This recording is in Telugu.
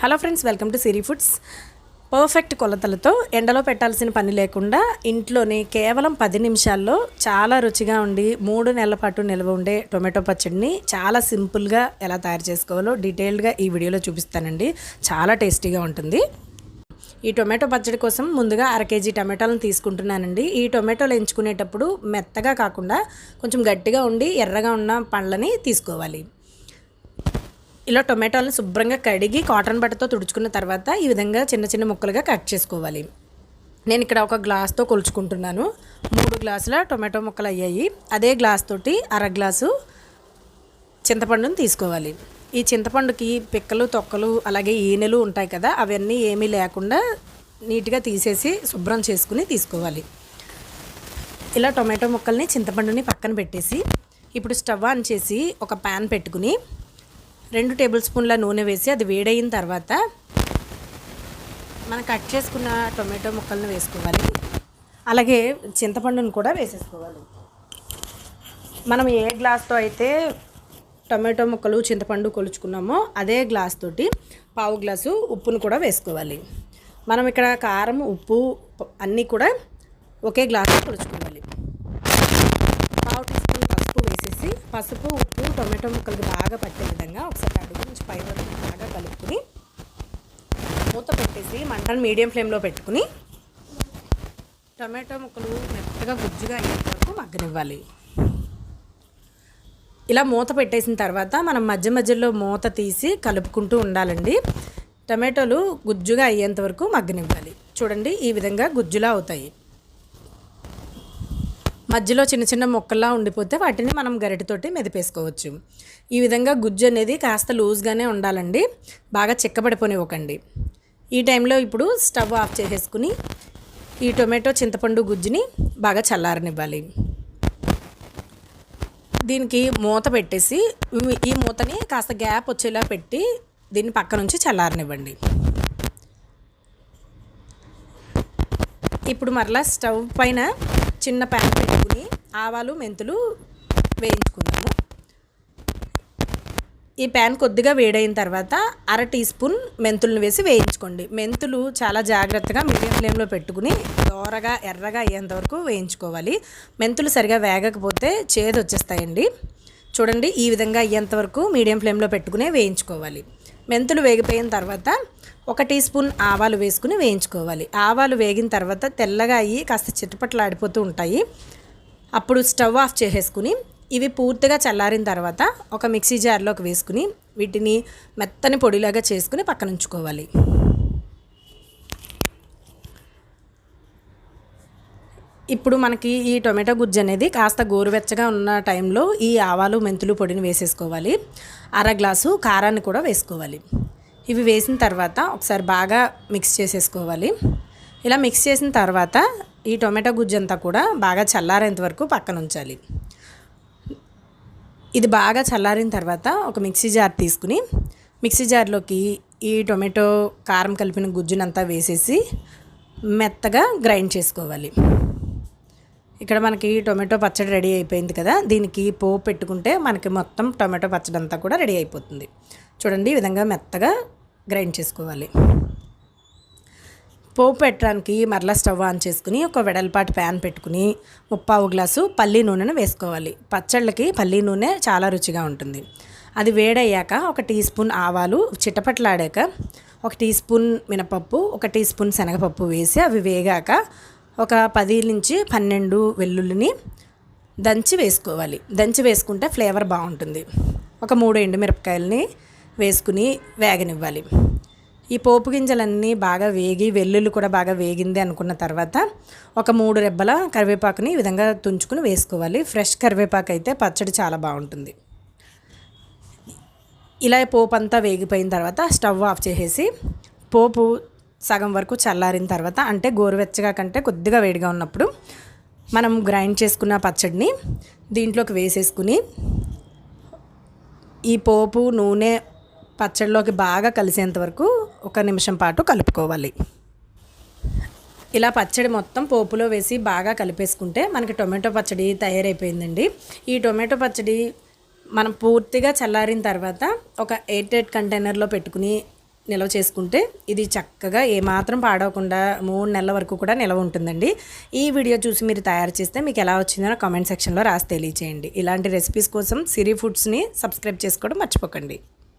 Hello friends welcome to Siri Foods perfect కొలతలతో ఎండలో పెట్టాల్సిన పని లేకుండా ఇంట్లోనే కేవలం పది నిమిషాల్లో చాలా రుచిగా ఉండి మూడు నెలల పాటు నిల్వ ఉండే టొమాటో పచ్చడిని చాలా సింపుల్గా ఎలా తయారు చేసుకోవాలో డీటెయిల్డ్గా ఈ వీడియోలో చూపిస్తానండి. చాలా టేస్టీగా ఉంటుంది. ఈ టొమాటో పచ్చడి కోసం ముందుగా అర కేజీ టమాటాలను తీసుకుంటున్నానండి. ఈ టొమాటోలు ఎంచుకునేటప్పుడు మెత్తగా కాకుండా కొంచెం గట్టిగా ఉండి ఎర్రగా ఉన్న పండ్లని తీసుకోవాలి. ఇలా టొమాటోలను శుభ్రంగా కడిగి కాటన్ బట్టతో తుడుచుకున్న తర్వాత ఈ విధంగా చిన్న చిన్న ముక్కలుగా కట్ చేసుకోవాలి. నేను ఇక్కడ ఒక గ్లాస్తో కొలుచుకుంటున్నాను. మూడు గ్లాసుల టొమాటో ముక్కలు అయ్యాయి. అదే గ్లాస్ తోటి అర గ్లాసు చింతపండుని తీసుకోవాలి. ఈ చింతపండుకి పిక్కలు తొక్కలు అలాగే ఈనెలు ఉంటాయి కదా అవన్నీ ఏమీ లేకుండా నీట్గా తీసేసి శుభ్రం చేసుకుని తీసుకోవాలి. ఇలా టొమాటో ముక్కల్ని చింతపండుని పక్కన పెట్టేసి ఇప్పుడు స్టవ్ ఆన్ చేసి ఒక ప్యాన్ పెట్టుకుని రెండు టేబుల్ స్పూన్ల నూనె వేసి అది వేడయిన తర్వాత మనం కట్ చేసుకున్న టొమాటో ముక్కలను వేసుకోవాలి. అలాగే చింతపండును కూడా వేసేసుకోవాలి. మనం ఏ గ్లాస్తో అయితే టొమాటో ముక్కలు చింతపండు కొలుచుకున్నామో అదే గ్లాస్ తోటి పావు గ్లాసు ఉప్పును కూడా వేసుకోవాలి. మనం ఇక్కడ కారం ఉప్పు అన్నీ కూడా ఒకే గ్లాస్లో కొలుచుకోవాలి. పావు టీ స్పూన్ పసుపు వేసేసి పసుపు ఉప్పు టొమాటో ముక్కలకి బాగా పట్టే విధంగా ఒకసారి అడుగు నుంచి పై వరకు బాగా కలుపుకుని మూత పెట్టేసి మంటను మీడియం ఫ్లేమ్లో పెట్టుకుని టొమాటో ముక్కలు మెత్తగా గుజ్జుగా అయ్యేంత వరకు మగ్గనివ్వాలి. ఇలా మూత పెట్టేసిన తర్వాత మనం మధ్య మధ్యలో మూత తీసి కలుపుకుంటూ ఉండాలండి. టమాటోలు గుజ్జుగా అయ్యేంత వరకు మగ్గనివ్వాలి. చూడండి ఈ విధంగా గుజ్జులా అవుతాయి. మధ్యలో చిన్న చిన్న మొక్కల్లా ఉండిపోతే వాటిని మనం గరిటతోటి మెదిపేసుకోవచ్చు. ఈ విధంగా గుజ్జు అనేది కాస్త లూజ్గానే ఉండాలండి. బాగా చిక్కబడిపోనివ్వకండి. ఈ టైంలో ఇప్పుడు స్టవ్ ఆఫ్ చేసేసుకుని ఈ టొమాటో చింతపండు గుజ్జుని బాగా చల్లారనివ్వాలి. దీనికి మూత పెట్టేసి ఈ మూతని కాస్త గ్యాప్ వచ్చేలా పెట్టి దీన్ని పక్క నుంచి చల్లారనివ్వండి. ఇప్పుడు మరలా స్టవ్ పైన చిన్న ప్యాన్ పెట్టుకుని ఆవాలు మెంతులు వేయించుకుందాము. ఈ ప్యాన్ కొద్దిగా వేడైన తర్వాత అర టీ స్పూన్ మెంతులను వేసి వేయించుకోండి. మెంతులు చాలా జాగ్రత్తగా మీడియం ఫ్లేమ్లో పెట్టుకుని దోరగా ఎర్రగా అయ్యేంత వరకు వేయించుకోవాలి. మెంతులు సరిగా వేగకపోతే చేదు వచ్చేస్తాయండి. చూడండి ఈ విధంగా అయ్యేంత వరకు మీడియం ఫ్లేమ్లో పెట్టుకుని వేయించుకోవాలి. మెంతులు వేగిపోయిన తర్వాత ఒక టీ స్పూన్ ఆవాలు వేసుకుని వేయించుకోవాలి. ఆవాలు వేగిన తర్వాత తెల్లగా అయ్యి కాస్త చిట్టపట్లాడిపోతూ ఉంటాయి. అప్పుడు స్టవ్ ఆఫ్ చేసేసుకుని ఇవి పూర్తిగా చల్లారిన తర్వాత ఒక మిక్సీ జార్లోకి వేసుకుని వీటిని మెత్తని పొడిలాగా చేసుకుని పక్కన ఉంచుకోవాలి. ఇప్పుడు మనకి ఈ టొమాటో గుజ్జు అనేది కాస్త గోరువెచ్చగా ఉన్న టైంలో ఈ ఆవాలు మెంతులు పొడిని వేసేసుకోవాలి. అర గ్లాసు కారాన్ని కూడా వేసుకోవాలి. ఇవి వేసిన తర్వాత ఒకసారి బాగా మిక్స్ చేసేసుకోవాలి. ఇలా మిక్స్ చేసిన తర్వాత ఈ టొమాటో గుజ్జు అంతా కూడా బాగా చల్లారేంత వరకు పక్కన ఉంచాలి. ఇది బాగా చల్లారిన తర్వాత ఒక మిక్సీ జార్ తీసుకుని మిక్సీ జార్లోకి ఈ టొమాటో కారం కలిపిన గుజ్జునంతా వేసేసి మెత్తగా గ్రైండ్ చేసుకోవాలి. ఇక్కడ మనకి టొమాటో పచ్చడి రెడీ అయిపోయింది కదా దీనికి పోపు పెట్టుకుంటే మనకి మొత్తం టొమాటో పచ్చడి అంతా కూడా రెడీ అయిపోతుంది. చూడండి ఈ విధంగా మెత్తగా గ్రైండ్ చేసుకోవాలి. పోపు పెట్టడానికి మరలా స్టవ్ ఆన్ చేసుకుని ఒక వెడల్పాటి ప్యాన్ పెట్టుకుని ముప్పావు గ్లాసు పల్లీ నూనెను వేసుకోవాలి. పచ్చళ్ళకి పల్లీ నూనె చాలా రుచిగా ఉంటుంది. అది వేడయ్యాక ఒక టీ స్పూన్ ఆవాలు చిటపట్లాడాక ఒక టీ స్పూన్ మినపప్పు ఒక టీ స్పూన్ శనగపప్పు వేసి అవి వేగాక ఒక పది నుంచి పన్నెండు వెల్లుల్లిని దంచి వేసుకోవాలి. దంచి వేసుకుంటే ఫ్లేవర్ బాగుంటుంది. ఒక మూడు ఎండుమిరపకాయలని వేసుకుని వేగనివ్వాలి. ఈ పోపు గింజలన్నీ బాగా వేగి వెల్లుల్లి కూడా బాగా వేగింది అనుకున్న తర్వాత ఒక మూడు రెబ్బల కరివేపాకుని ఈ విధంగా తుంచుకుని వేసుకోవాలి. ఫ్రెష్ కరివేపాకు అయితే పచ్చడి చాలా బాగుంటుంది. ఇలా పోపు అంతా వేగిపోయిన తర్వాత స్టవ్ ఆఫ్ చేసేసి పోపు సగం వరకు చల్లారిన తర్వాత అంటే గోరువెచ్చగా కంటే కొద్దిగా వేడిగా ఉన్నప్పుడు మనం గ్రైండ్ చేసుకున్న పచ్చడిని దీంట్లోకి వేసేసుకుని ఈ పోపు నూనె పచ్చడిలోకి బాగా కలిసేంత వరకు ఒక నిమిషం పాటు కలుపుకోవాలి. ఇలా పచ్చడి మొత్తం పోపులో వేసి బాగా కలిపేసుకుంటే మనకి టొమాటో పచ్చడి తయారైపోయిందండి. ఈ టొమాటో పచ్చడి మనం పూర్తిగా చల్లారిన తర్వాత ఒక ఎయిట్ ఎయిట్ కంటైనర్లో పెట్టుకుని నిల్వ చేసుకుంటే ఇది చక్కగా ఏమాత్రం పాడవకుండా మూడు నెలల వరకు కూడా నిల్వ ఉంటుందండి. ఈ వీడియో చూసి మీరు తయారు చేస్తే మీకు ఎలా వచ్చిందో కామెంట్ సెక్షన్లో రాసి తెలియచేయండి. ఇలాంటి రెసిపీస్ కోసం సిరి ఫుడ్స్ని సబ్స్క్రైబ్ చేసుకోవడం మర్చిపోకండి.